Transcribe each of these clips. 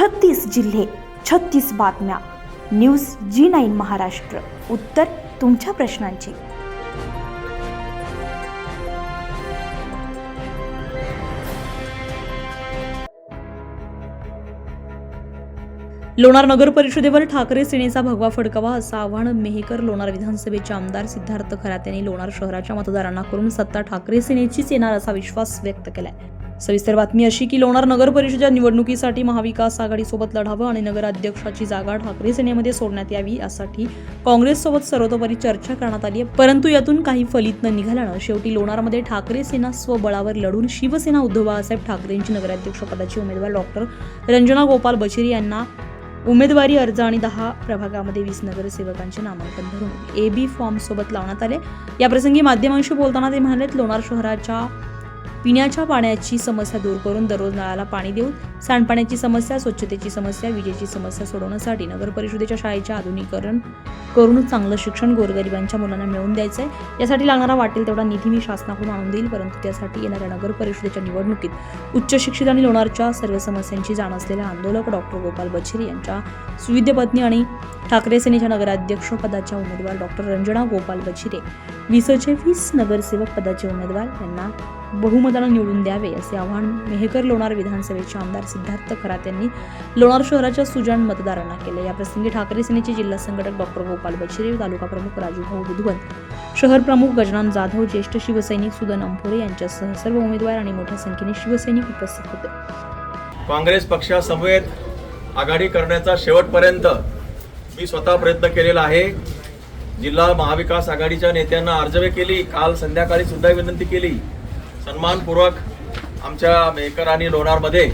छत्तीस जिल्हे छत्तीस बातम्या. News G nine Maharashtra. उत्तर तुमच्या प्रश्नांची. लोणार नगर परिषदेवर ठाकरे सेनेचा भगवा फडकावा असं आव्हान मेहकर लोणार विधानसभेचे आमदार सिद्धार्थ खरात यांनी लोणार शहराच्या मतदारांना करून सत्ता ठाकरे सेनेचीच येणार असा विश्वास व्यक्त केलाय. सविस्तर बातमी अशी की लोणार नगर परिषदेच्या निवडणुकीसाठी महाविकास आघाडीसोबत लढावं आणि नगराध्यक्षाची जागा ठाकरे सेनेमध्ये सोडण्यात यावी यासाठी काँग्रेससोबत सर्वतोपरी चर्चा करण्यात आली आहे. परंतु यातून काही फलित न निघाल्यानं शेवटी लोणारमध्ये ठाकरे सेना स्वबळावर लढून शिवसेना उद्धव बाळासाहेब ठाकरेंची नगराध्यक्षपदाची उमेदवार डॉक्टर रंजना गोपाल बचिरी यांना उमेदवारी अर्ज आणि दहा प्रभागामध्ये वीस नगरसेवकांचे नामांकन धरून ए बी फॉर्म सोबत लावण्यात आले. याप्रसंगी माध्यमांशी बोलताना ते म्हणाले लोणार शहराच्या पिण्याच्या पाण्याची समस्या दूर करून दररोज नळाला पाणी देऊन सांडपाण्याची समस्या स्वच्छतेची समस्या विजेची समस्या सोडवण्यासाठी नगर परिषदेच्या शाळेचे आधुनिकीकरण करून चांगलं शिक्षण गोरगरिबांच्या मुलांना मिळवून द्यायचं आहे यासाठी लागणारा वाटेल तेवढा निधी मी शासनाकडून आणून देईल परंतु त्यासाठी येणाऱ्या नगर परिषदेच्या निवडणुकीत उच्च शिक्षित आणि लोणारच्या सर्व समस्यांची जाण असलेल्या आंदोलक डॉक्टर गोपाल बछेरी यांच्या सुविद्य पत्नी आणि ठाकरे सेनेच्या नगराध्यक्षपदाच्या उमेदवार डॉक्टर रंजना गोपाल बछिरे वीसचे वीस नगरसेवक पदाचे उमेदवार यांना बहुमतानं निवडून द्यावे असे आव्हान मेहकर लोणार विधानसभेचे आमदार सिद्धार्थ खरात यांनी लोणार शहराच्या सुजाण मतदारांना केले. याप्रसंगी ठाकरे सेनेचे जिल्हा संघटक डॉक्टर गोपाल बचिरे तालुका प्रमुख राजूभाऊ बुधवंत शहर प्रमुख गजानन जाधव ज्येष्ठ शिवसैनिक सुदन अंभोरे यांच्यासह सर्व उमेदवार आणि मोठ्या संख्येने शिवसैनिक उपस्थित होते. काँग्रेस पक्षासमवेत आघाडी करण्याचा शेवटपर्यंत मी स्वतः प्रयत्न केलेला आहे. जिल्हा महाविकास आघाडीच्या नेत्यांना अर्जवे केली. काल संध्याकाळी सुद्धा विनंती केली. सन्मानपूर्वक आमच्या मेकर आणि लोणारमध्ये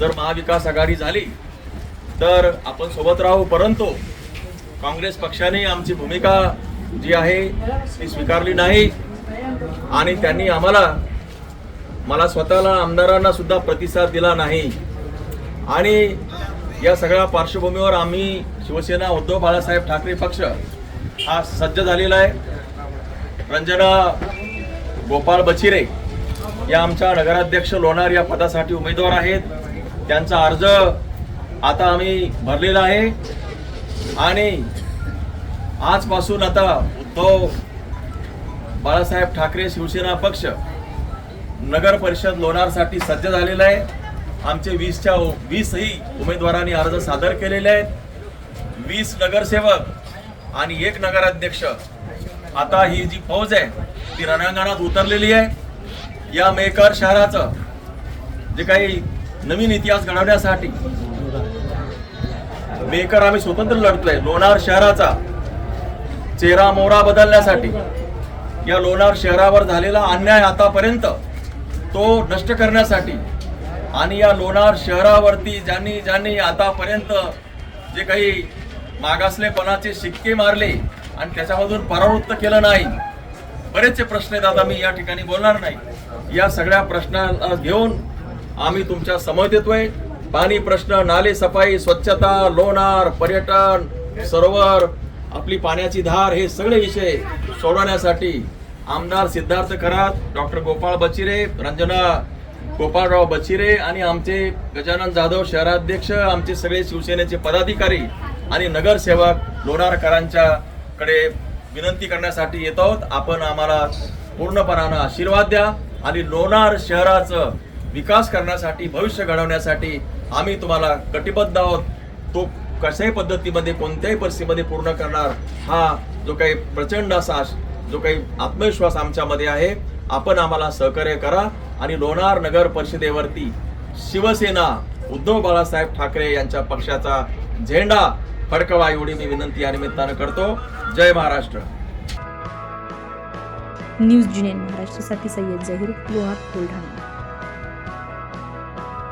जर महाविकास आघाडी झाली तर आपण सोबत राहू. परंतु काँग्रेस पक्षाने आमची भूमिका जी आहे ती स्वीकारली नाही. आणि त्यांनी आम्हाला मला स्वतःला आमदारांना सुद्धा प्रतिसाद दिला नाही. आणि या सगळ्या पार्श्वभूमीवर आम्ही शिवसेना उद्धव बाळासाहेब ठाकरे पक्ष हा सज्ज झालेला आहे. रंजना गोपाळ बचिरे या आमच्या नगराध्यक्ष लोणार या पदासाठी उमेदवार आहेत. त्यांचा अर्ज आता आम्ही भरलेला आहे. आणि आजपासून आता उद्धव बाळासाहेब ठाकरे शिवसेना पक्ष नगर परिषद लोणारसाठी सज्ज झालेला आहे. आमचे वीसच्या वीसही उमेदवारांनी अर्ज सादर केलेले आहेत. वीस नगरसेवक आणि एक नगराध्यक्ष. आता ही जी फौज आहे ती रणांगणात उतरलेली आहे. या मेकर शहराचं जे काही नवीन इतिहास घडवण्यासाठी. मेकर आम्ही स्वतंत्र लढतोय. लोणार शहराचा चेहरा मोहरा बदलण्यासाठी. या लोणार शहरावर झालेला अन्याय आतापर्यंत तो नष्ट करण्यासाठी आणि या लोणार शहरावरती ज्यांनी ज्यांनी आतापर्यंत जे काही मागासलेपणाचे शिक्के मारले आणि त्याच्यामधून परावृत्त केलं नाही बरेचसे प्रश्न आहेत. आता मी या ठिकाणी बोलणार नाही. या सगळ्या प्रश्नाला घेऊन आम्ही तुमच्यासमोर येतोय. पाणी प्रश्न नाले सफाई स्वच्छता लोणार पर्यटन सरोवर आपली पाण्याची धार हे सगळे विषय सोडवण्यासाठी आमदार सिद्धार्थ खरात डॉक्टर गोपाळ बचिरे रंजना गोपाळराव बचिरे आणि आमचे गजानन जाधव शहराध्यक्ष आमचे सगळे शिवसेनेचे पदाधिकारी आणि नगरसेवक लोणारकरांच्या कडे विनंती करण्यासाठी येत आहोत. आपण आम्हाला पूर्णपणानं आशीर्वाद द्या आणि लोणार शहराचं विकास करण्यासाठी भविष्य घडवण्यासाठी आम्ही तुम्हाला कटिबद्ध आहोत. तो कशाही पद्धतीमध्ये कोणत्याही परिस्थितीमध्ये पूर्ण करणार हा जो काही प्रचंड असा जो काही आत्मविश्वास आमच्यामध्ये आहे आपण आम्हाला सहकार्य करा. आणि लोणार नगर परिषदेवरती शिवसेना उद्धव बाळासाहेब ठाकरे यांच्या पक्षाचा झेंडा फडकवा एवढी मी विनंती या निमित्तानं करतो. जय महाराष्ट्र. न्यूज जिनेन महाराष्ट्रासाठी सय्यद जहीर लोणार बुलढाणा.